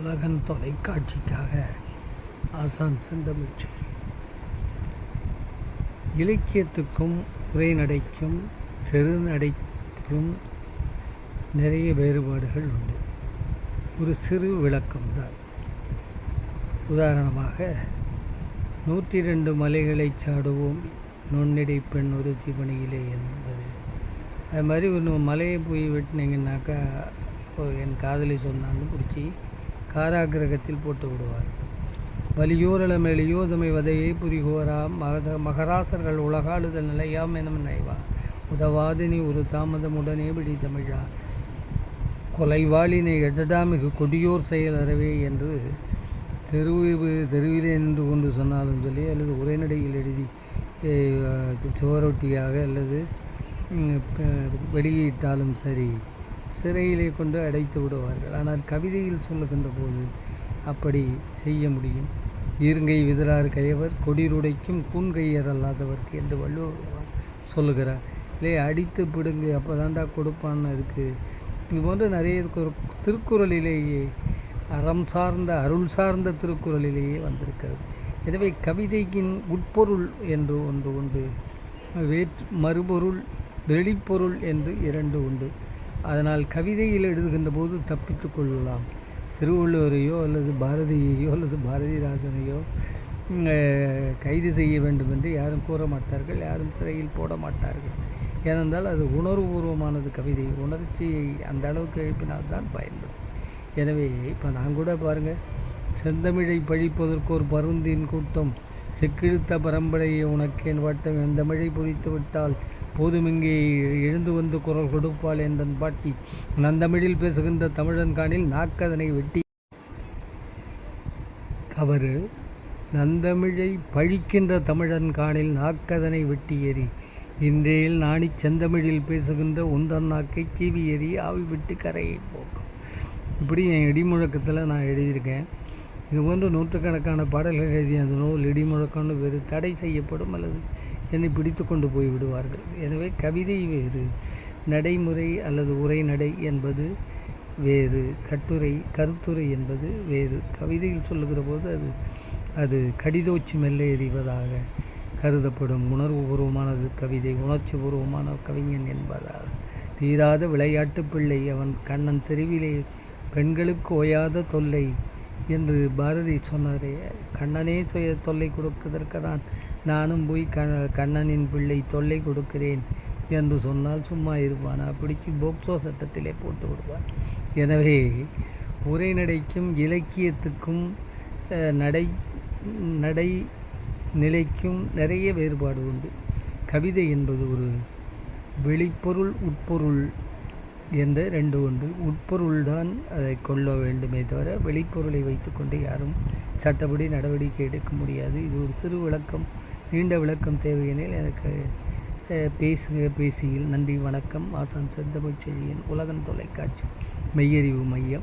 உலகன் தொலைக்காட்சிக்காக ஆசான் சந்தமிச்சு இலக்கியத்துக்கும் உரைநடைக்கும் தெருநடைக்கும் நிறைய வேறுபாடுகள் உண்டு. ஒரு சிறு விளக்கம்தான். உதாரணமாக நூற்றி ரெண்டு மலைகளைச் சாடுவோம் நுண்ணிடை பெண் ஒரு தீபணியிலே என்பது. அது மாதிரி ஒன்று மலையை போய் வெட்டினீங்கன்னாக்கா என் காதலி சொன்னான்னு பிடிச்சி காராகிரகத்தில் போட்டு விடுவார். வலியோரளம் எளியோதமை வதையை புரிகோரா மகத மகராசர்கள் உலகாளுதல் நிலையாம் எனும் நினைவா. உதவாதினி ஒரு தாமதமுடனே விடி தமிழா. கொலைவாளினை எடடாமிகு கொடியோர் செயல் அறவே என்று தெருவு தெருவிலே நின்று கொண்டு சொன்னாலும் சொல்லி அல்லது உரைநடையில் எழுதி சுவரொட்டியாக அல்லது வெளியிட்டாலும் சரி. சிறையிலே கொண்டு அடைத்து விடுவார்கள். ஆனால் கவிதையில் சொல்லுகின்ற போது அப்படி செய்ய முடியும். ஈருங்கை விதிரார் கையவர் கொடிருடைக்கும் கூண்கையர் அல்லாதவர்க்கு என்று வள்ளுவர் சொல்லுகிறார். இல்லை அடித்து பிடுங்கு அப்போ தாண்டா கொடுப்பான்னு இருக்குது இது போன்று நிறைய திருக்குறளிலேயே அறம் சார்ந்த அருள் சார்ந்த திருக்குறளிலேயே வந்திருக்கிறது. எனவே கவிதையின் உட்பொருள் என்று ஒன்று உண்டு. வேற்று மறுபொருள் வெளிப்பொருள் என்று இரண்டு உண்டு. அதனால் கவிதையில் எழுதுகின்ற போது தப்பித்து கொள்ளலாம். திருவள்ளுவரையோ அல்லது பாரதியையோ அல்லது பாரதிராஜனையோ கைது செய்ய வேண்டும் என்று யாரும் கூற மாட்டார்கள் யாரும் சிறையில் போட மாட்டார்கள். ஏனென்றால் அது உணர்வுபூர்வமானது கவிதை. உணர்ச்சியை அந்த அளவுக்கு எழுப்பினால்தான் பயன்படும். எனவே இப்போ நான் கூட பாருங்கள் செந்தமிழை பழிப்பதற்கு ஒரு பருந்தின் கூட்டம் செக்கிழுத்த பரம்பரையை உனக்கேன் வட்டம் எந்தமிழை பொறித்து விட்டால்? போதுமிங்கே எழுந்து வந்து குரல் கொடுப்பாள் என்றன் பாட்டி. நந்தமிழில் பேசுகின்ற தமிழன் காணில் நாக்கதனை வெட்டி. தவறு. நந்தமிழை பழிக்கின்ற தமிழன் காணில் நாக்கதனை வெட்டி எறி இன்றையில் நாணி செந்தமிழில் பேசுகின்ற உந்தன் நாக்கை சீவி எறி ஆவி விட்டு கரையை போக்கும் இப்படி என் இடிமுழக்கத்தில் நான் எழுதியிருக்கேன். இது போன்ற நூற்றுக்கணக்கான பாடல்கள் எழுதிய அந்த நூல் இடிமுழக்கம்னு வேறு தடை செய்யப்படும் அல்லது என்னை பிடித்து கொண்டு போய் விடுவார்கள் எனவே கவிதை வேறு நடைமுறை அல்லது உரைநடை என்பது வேறு கட்டுரை கருத்துரை என்பது வேறு. கவிதையில் சொல்லுகிற போது அது அது கடிதோச்சி மெல்ல எறிவதாக கருதப்படும் உணர்வுபூர்வமானது கவிதை உணர்ச்சி பூர்வமான கவிஞன் என்பதால். தீராத விளையாட்டு பிள்ளை அவன் கண்ணன் தெருவிலே பெண்களுக்கு ஓயாத தொல்லை என்று பாரதி சொன்னாரே. கண்ணனே சுய தொல்லை கொடுப்பதற்கு நானும் போய் க கண்ணனின் பிள்ளை தொல்லை கொடுக்கிறேன் என்று சொன்னால் சும்மா இருப்பானா? பிடிச்சி போக்சோ சட்டத்திலே போட்டு விடுவான். எனவே உரைநடைக்கும் இலக்கியத்துக்கும் நடை நடை நிலைக்கும் நிறைய வேறுபாடு உண்டு. கவிதை என்பது ஒரு வெளிப்பொருள் உட்பொருள் என்ற ரெண்டு உண்டு. உட்பொருள்தான் அதை கொள்ள வேண்டுமே தவிர வெளிப்பொருளை வைத்துக்கொண்டு யாரும் சட்டப்படி நடவடிக்கை எடுக்க முடியாது. இது ஒரு சிறு விளக்கம் நீண்ட விளக்கம் தேவையெனில் எனக்கு பேசுக பேசியில் நன்றி வணக்கம். ஆசான் செந்தமிழ் செழியன் உலகன் தொலைக்காட்சி மெய்யறிவு மையம்.